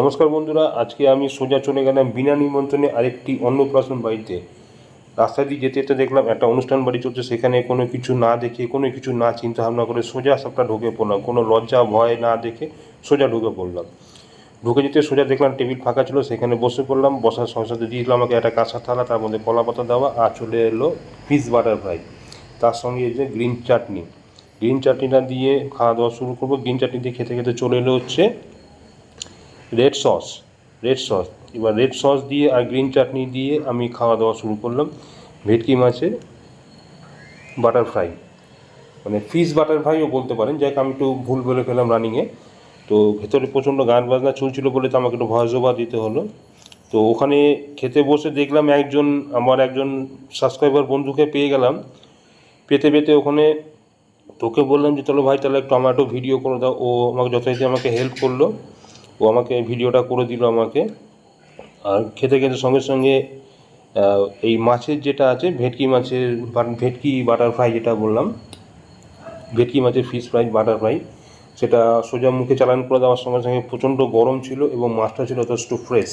নমস্কার বন্ধুরা, আজকে আমি সোজা চলে গেলাম বিনা নিমন্ত্রণে আরেকটি অন্নপ্রাশন বাড়িতে। রাস্তা দিয়ে যেতে যেতে দেখলাম একটা অনুষ্ঠান বাড়ি চলছে, সেখানে কোনো কিছু না দেখে, কোনো কিছু না চিন্তা ভাবনা করে সোজা সবটা ঢুকে পড়লাম। কোনো লজ্জা, ভয় না দেখে সোজা ঢুকে পড়লাম। ঢুকে যেতে সোজা দেখলাম টেবিল ফাঁকা ছিল, সেখানে বসে পড়লাম, বসার সঙ্গে সাথে দিয়ে দিল আমাকে একটা কাঁচা থালা, তার মধ্যে কলা পাতা দেওয়া, আর চলে এলো ফিশ বাটার ফ্রাই তার সঙ্গে যে গ্রিন চাটনি গ্রিন চাটনিটা দিয়ে খাওয়া দাওয়া শুরু করব। গ্রিন চাটনি দিয়ে খেতে খেতে চলে এলো হচ্ছে রেড সস রেড সস এবার রেড সস দিয়ে আর গ্রিন চাটনি দিয়ে আমি খাওয়া দাওয়া শুরু করলাম। ভেটকি মাছের বাটার ফ্রাই মানে ফিশ বাটার ফ্রাইও বলতে পারেন। যাকে, আমি একটু ভুল বলে ফেলাম রানিংয়ে তো ভেতরে প্রচণ্ড গান বাজনা চলছিল বলে তো আমাকে একটু ভয়েস ওভার দিতে হলো। তো ওখানে খেতে বসে দেখলাম একজন, আমার একজন সাবস্ক্রাইবার বন্ধুকে পেয়ে গেলাম। পেতে পেতে ওখানে তোকে বললাম যে, চলো ভাই, তাহলে একটু টমেটো ভিডিও করে দাও। ও আমাকে যথারীতি আমাকে হেল্প করল। ও আমাকে ভিডিওটা করে দিল আমাকে। আর খেতে খেতে সঙ্গে সঙ্গে এই মাছের যেটা আছে, ভেটকি মাছের ভেটকি বাটার ফ্রাই যেটা বললাম, ভেটকি মাছের ফিশ ফ্রাই বাটার ফ্রাই সেটা সোজা মুখে চালান করে দেওয়ার সঙ্গে সঙ্গে প্রচণ্ড গরম ছিল এবং মাছটা ছিল যথেষ্ট ফ্রেশ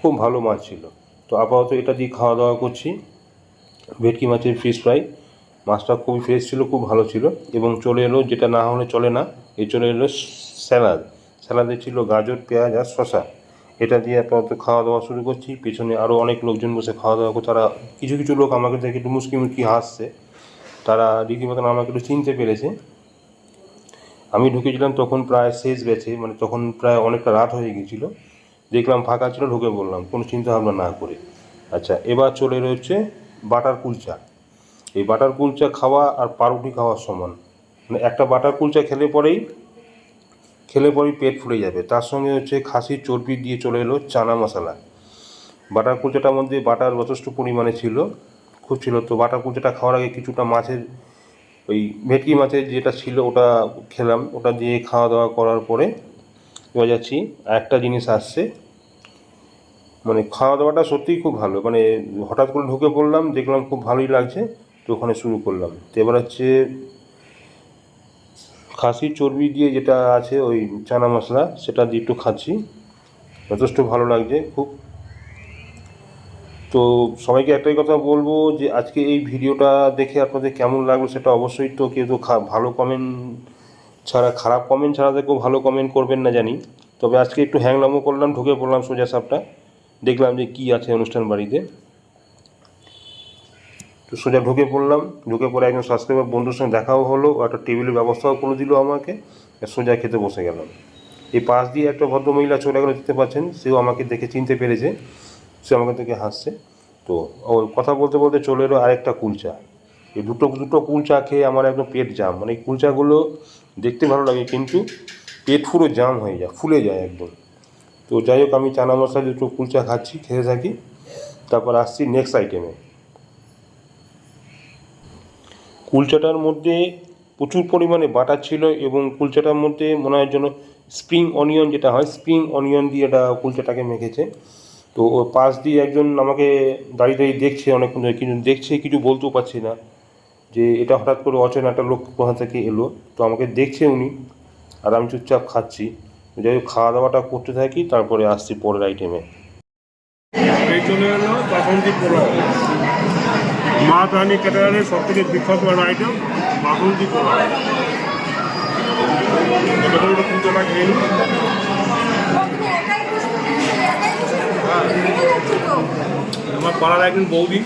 খুব ভালো মাছ ছিল। তো আপাতত এটা দিয়ে খাওয়া দাওয়া করছি। ভেটকি মাছের ফিশ ফ্রাই মাছটা খুবই ফ্রেশ ছিল, খুব ভালো ছিল এবং চলে এলো, যেটা না হলে চলে না, এই চলে এলো স্যালাড স্যালাডে ছিল গাজর, পেঁয়াজ আর শসা। এটা দিয়ে আপাতত খাওয়া দাওয়া শুরু করছি। পিছনে আরও অনেক লোকজন বসে খাওয়া দাওয়া করে তারা কিছু কিছু লোক আমাকে দেখে একটু মুসকি মুসকি হাসছে। তারা রীতিমতন আমাকে একটু চিনতে পেরেছে। আমি ঢুকেছিলাম তখন প্রায় শেষ ব্যাচে মানে তখন প্রায় অনেকটা রাত হয়ে গিয়েছিল। দেখলাম ফাঁকা ছিল, ঢুকে বললাম কোনো চিন্তা ভাবনা না করে। আচ্ছা এবার চলে রয়েছে বাটার কুলচা। এই বাটার কুলচা খাওয়া আর পাউরুটি খাওয়ার সমান। মানে একটা বাটার কুলচা খেলে পরেই খেলে পরেই পেট ফুলে যাবে। তার সঙ্গে হচ্ছে খাসির চর্বি দিয়ে চলে এলো চানা মশলা। বাটার কুলচাটার মধ্যে বাটার যথেষ্ট পরিমাণে ছিল, খুব ছিল। তো বাটার কুলচাটা খাওয়ার আগে কিছুটা মাছের ওই ভেটকি মাছের যেটা ছিল ওটা খেলাম। ওটা দিয়ে খাওয়া দাওয়া করার পরে এবার যাচ্ছি একটা জিনিস আসছে। মানে খাওয়া দাওয়াটা সত্যিই খুব ভালো। মানে হঠাৎ করে ঢুকে পড়লাম, দেখলাম খুব ভালোই লাগছে, তো ওখানে শুরু করলাম। তো এবার হচ্ছে খাসির চর্বি দিয়ে যেটা আছে ওই চানা মশলা, সেটা দিয়ে একটু খাচ্ছি। যথেষ্ট ভালো লাগছে, খুব। তো সবাইকে একটাই কথা বলব যে, আজকে এই ভিডিওটা দেখে আপনাদের কেমন লাগল সেটা অবশ্যই তো কেউ তো ভালো কমেন্ট ছাড়া, খারাপ কমেন্ট ছাড়া তো ভালো কমেন্ট করবেন না জানি। তবে আজকে একটু হ্যাংলামো করলাম, ঢুকে পড়লাম সোজা সাপটা। দেখলাম যে কী আছে অনুষ্ঠান বাড়িতে। তো সোজা ঢুকে পড়লাম। ঢুকে পড়ে একজন সাবস্ক্রাইবার বন্ধুর সঙ্গে দেখাও হলো একটা টেবিলের ব্যবস্থাও করে দিল আমাকে। সোজা খেতে বসে গেলাম। এই পাশ দিয়ে একটা ভদ্রমহিলা চলে গেলো, দেখতে পাচ্ছেন? সেও আমাকে দেখে চিনতে পেরেছে। সে আমাকে দেখে হাসছে। তো ও কথা বলতে বলতে চলে এলো আরেকটা কুলচা। এই দুটো দুটো কুলচা খেয়ে আমার একদম পেট জাম। মানে এই কুলচাগুলো দেখতে ভালো লাগে, কিন্তু পেট পুরো জাম হয়ে যায়, ফুলে যায় একদম। তো যাই হোক, আমি চানা মশলা দুটো কুলচা খাচ্ছি খেতে থাকি। তারপর আসছি নেক্সট আইটেমে কুলচাটার মধ্যে প্রচুর পরিমাণে বাটার ছিল এবং কুলচাটার মধ্যে মনে হয় যেন স্প্রিং অনিয়ন যেটা হয়, স্প্রিং অনিয়ন দিয়ে এটা কুলচাটাকে মেখেছে। তো পাশ দিয়ে একজন আমাকে দাঁড়িয়ে দাঁড়িয়ে দেখছে অনেকক্ষণ ধরে, কিন্তু দেখছে কিছু বলতেও পারছি না যে এটা হঠাৎ করে অচেনা একটা লোক কোথা থেকে এলো। তো আমাকে দেখছে উনি আর আমি চুপচাপ খাচ্ছি। যাই হোক খাওয়া দাওয়াটা করতে থাকি, তারপরে আসছি পরের আইটেমে এলো মা তাহানি ক্যাটারারের সব থেকে বিখ্যাত আইটেম একটু কুচোটা খেয়ে আমার পাড়ার একজন বৌদি।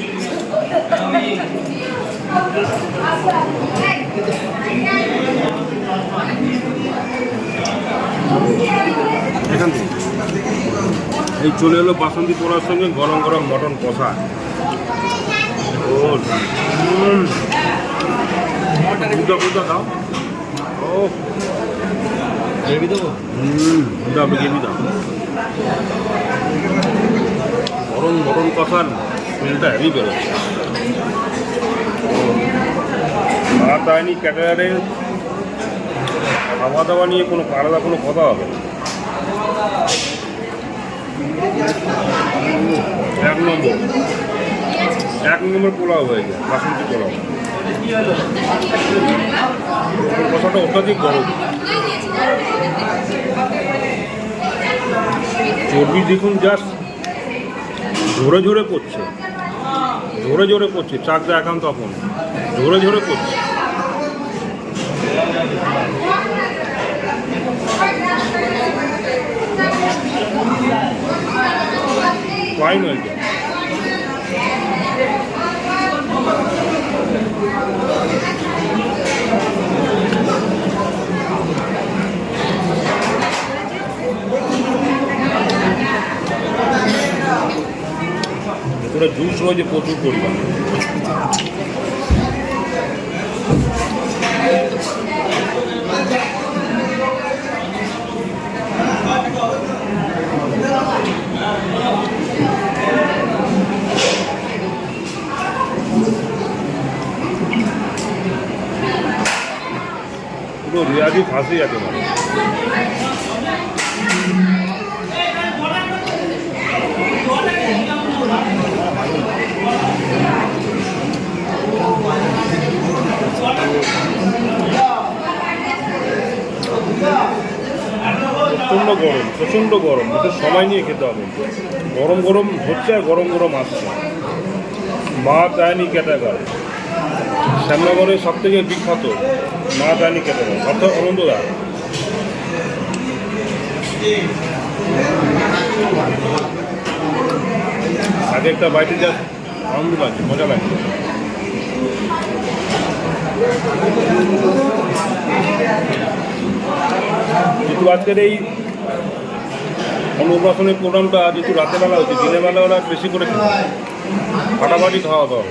এখান থেকে। এই চলে এলো বাসন্তী পোড়ার সঙ্গে গরম গরম মটন কষা। দাও ও গ্রেভি দেবো হুম দাও গ্রেভি দাও। গরম মটন কষার স্মেলটা হেভি বেরোচ্ছে তাইনি ক্যাটারারের খাওয়া দাওয়া নিয়ে কোনো আলাদা কোনো কথা হবে না। এক নম্বর। এক নম্বর পোলাও হয়ে যায় বাসন্তী পোলাও। কষাটা অত্যাধিক গরম। চর্বি দেখুন জাস্ট ঝরে ঝরে পড়ছে। ঝরে ঝরে পড়ছে চাক দেখান তখন ঝরে ঝরে পড়ছে। ফাইন ভেতরে জুস রয়েছে প্রচুর পরিমাণে। পুরো রেয়াজি ফাঁসি একেবারে প্রচণ্ড গরম প্রচণ্ড গরম। একটু সময় নিয়ে খেতে হবে। গরম গরম হচ্ছে আর গরম গরম আসছে। মা তায়ানি ক্যাটাগর শ্যামনগরের সব থেকে বিখ্যাত মা তায়ানি ক্যাটাগর অর্থাৎ অনন্তদা আগে একটা বাড়িতে যা আনন্দ লাগছে মজা লাগছে যেহেতু আজকের এই অন্নপ্রাশনের প্রোগ্রামটা যেহেতু রাতের বেলা হচ্ছে দিনের বেলা ওরা বেশি করে ফাটাফাটি খাওয়া দাওয়া।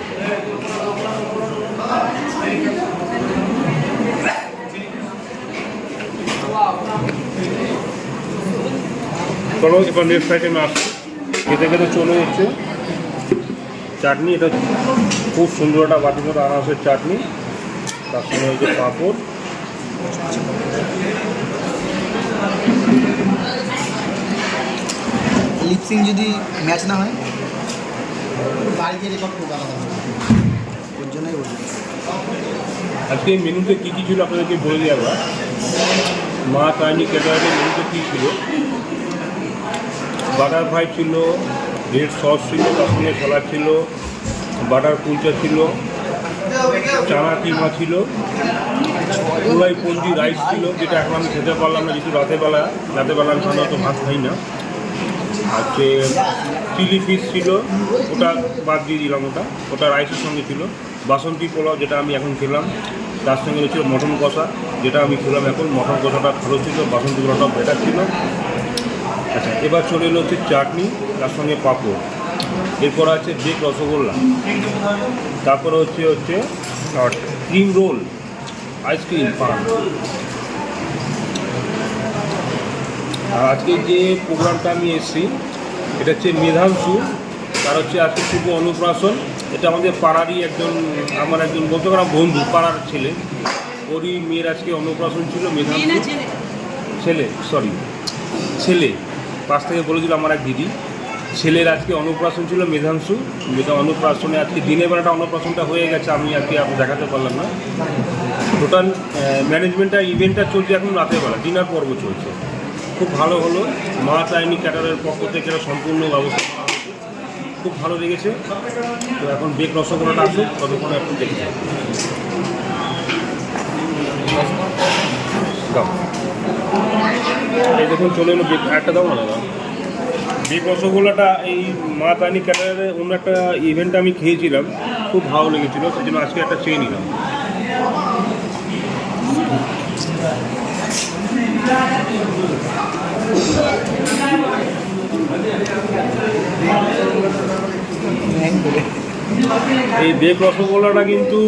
চলো এবার নেক্সট আইটেমে আসছি খেতে খেতে চলে এসছে চাটনি এটা খুব সুন্দর একটা বাটির মতো আনারসের চাটনি। তার সঙ্গে হচ্ছে পাঁপড়। লিপসিং যদি ম্যাচ না হয় বাড়িতে রেকর্ড করব আলাদা ওর জন্যই বলছি। আজকে মেনুতে কী কী ছিল আপনাদেরকে বলে দিই একবার? মা তাইনি ক্যাটারের মেনুতে কী ছিল? বাটার ফ্রাই ছিল রেড সস ছিল সঙ্গে স্যালাড ছিল বাটার কুলচা ছিল, চানা কিমা ছিল পুরাই পঞ্জি রাইস ছিল, যেটা এখন আমি খেতে পারলাম না, যেহেতু রাতের বেলা রাতের বেলা আমি সাধারণত ভাত খাই না। আর হচ্ছে চিলি ফিশ ছিল, ওটা বাদ দিয়ে দিলাম ওটা ওটা রাইসের সঙ্গে ছিল। বাসন্তী পোলাও যেটা আমি এখন খেলাম, তার সঙ্গে ছিল মটন কষা, যেটা আমি খেলাম এখন। মটন কষাটা ভালো ছিল, বাসন্তী পোলাওটা বেটার ছিল। আচ্ছা এবার চলে এলো হচ্ছে চাটনি তার সঙ্গে পাঁপড়। এরপর আছে বেক রসগোল্লা। তারপরে হচ্ছে হচ্ছে ক্রিম রোল আইসক্রিম পান। আর আজকে যে প্রোগ্রামটা আমি এসেছি এটা হচ্ছে মেধাংশু তার হচ্ছে আজকে শুভ অনুপ্রাশন। এটা আমাদের পাড়ারই একজন আমার একজন বলতে পারা বন্ধু পাড়ার ছেলে। ওরই মেয়ের আজকে অন্নপ্রাশন ছিল মেধাংশু। ছেলে? সরি ছেলে। পাশ থেকে বলেছিল আমার এক দিদি। ছেলের আজকে অন্নপ্রাশন ছিল মেধাংশু। মেধা অন্নপ্রাশনে আজকে দিনের বেলাটা অন্নপ্রাশনটা হয়ে গেছে, আমি আজকে আপনি দেখাতে পারলাম না। টোটাল ম্যানেজমেন্টটা ইভেন্টটা চলছে এখন রাতের বেলা ডিনার পর্ব চলছে। খুব ভালো হলো মা চাইনি ক্যাটারের পক্ষ থেকে এটা সম্পূর্ণ ব্যবস্থা খুব ভালো লেগেছে। তো এখন বেক রসগোল্লাটা আসুক, ততক্ষণ এখন দেখে যাই। দেখুন, চলে এলো একটা না দাদা বেক রসগোল্লাটা এই মা তানি ক্যাটারের অন্য একটা ইভেন্ট আমি খেয়েছিলাম। খুব ভালো লেগেছিলো, সেই জন্য আজকে একটা চেয়ে নিলাম। এই বেক রসগোল্লাটা কিন্তু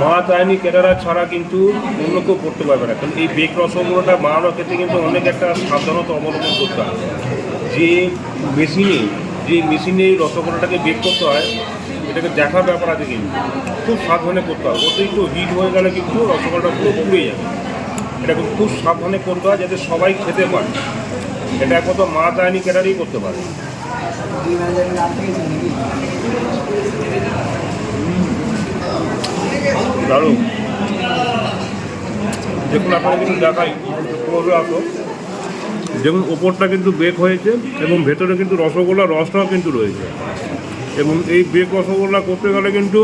মা তাইনি কেটারা ছাড়া কিন্তু অন্য কেউ করতে পারবে না। কারণ এই বেক রসগোল্লাটা বানানোর ক্ষেত্রে কিন্তু অনেক একটা সাবধানতা অবলম্বন করতে হয়। যে মেশিনে যে মেশিনে এই রসগোল্লাটাকে বেক করতে হয়, এটাকে দেখার ব্যাপার আছে কিন্তু। খুব সাবধানে করতে হয়। অতিরিক্ত হিট হয়ে গেলে কিন্তু রসগোল্লাটা পুরো পুড়ে যাবে এটা কিন্তু খুব সাবধানে করতে হয় যাতে সবাই খেতে পারে। এটা একমাত্র মা তাইনি ক্যাটারই করতে পারে দুই ম্যানেজারের নাম থেকে নাকি দারুণ। দেখুন, আপনারা কিন্তু দেখাই ক্লোজে আসো। যেমন ওপরটা কিন্তু বেক হয়েছে এবং ভেতরে কিন্তু রসগোল্লা, রসটাও কিন্তু রয়েছে। এবং এই বেক রসগোল্লা করতে গেলে কিন্তু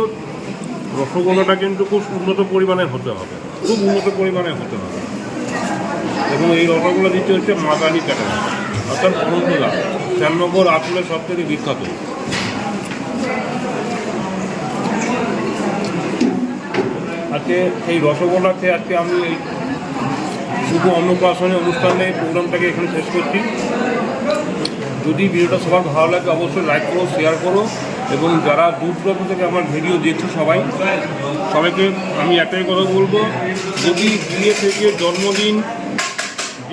রসগোল্লাটা কিন্তু খুব উন্নত পরিমাণে হতে হবে। খুব উন্নত পরিমাণে হতে হবে। এবং এই রসগোল্লা দিচ্ছে হচ্ছে মাতালি ক্যাটাগরি, অর্থাৎ অনন্তদা শ্যামনগর আসলের সব থেকে বিখ্যাত। আজকে সেই রসগোল্লাতে আজকে আমি এই শুভ অন্নপ্রাশনের অনুষ্ঠানে প্রোগ্রামটাকে এখানে শেষ করছি। যদি ভিডিওটা সবার ভালো লাগে অবশ্যই লাইক করো শেয়ার করো এবং যারা দূর দূরান্ত থেকে আমার ভিডিও দেখছে সবাই, সবাইকে আমি একটাই কথা বলব, যদি বিয়ে থেকে জন্মদিন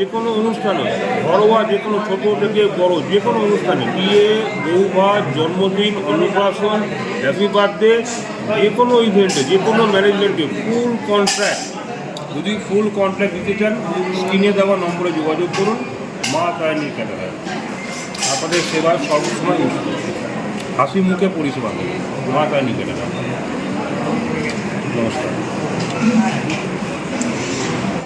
যে কোনো অনুষ্ঠানে, ঘরোয়া যে কোনো ছোটো থেকে বড় যে কোনো অনুষ্ঠানে, বিয়ে বৌভা জন্মদিন, অন্নপ্রাশন হ্যাপি বার্থডে যে কোনো ইভেন্টে যে কোনো ম্যানেজমেন্টে ফুল কন্ট্রাক্ট যদি ফুল কন্ট্রাক্ট দিতে চান স্ক্রিনে দেওয়া নম্বরে যোগাযোগ করুন, মা তারিণী ক্যাটারার আপনাদের সেবা সর্বসময় হাসি মুখে পরিষেবা মা তারিণী ক্যাটারার নমস্কার।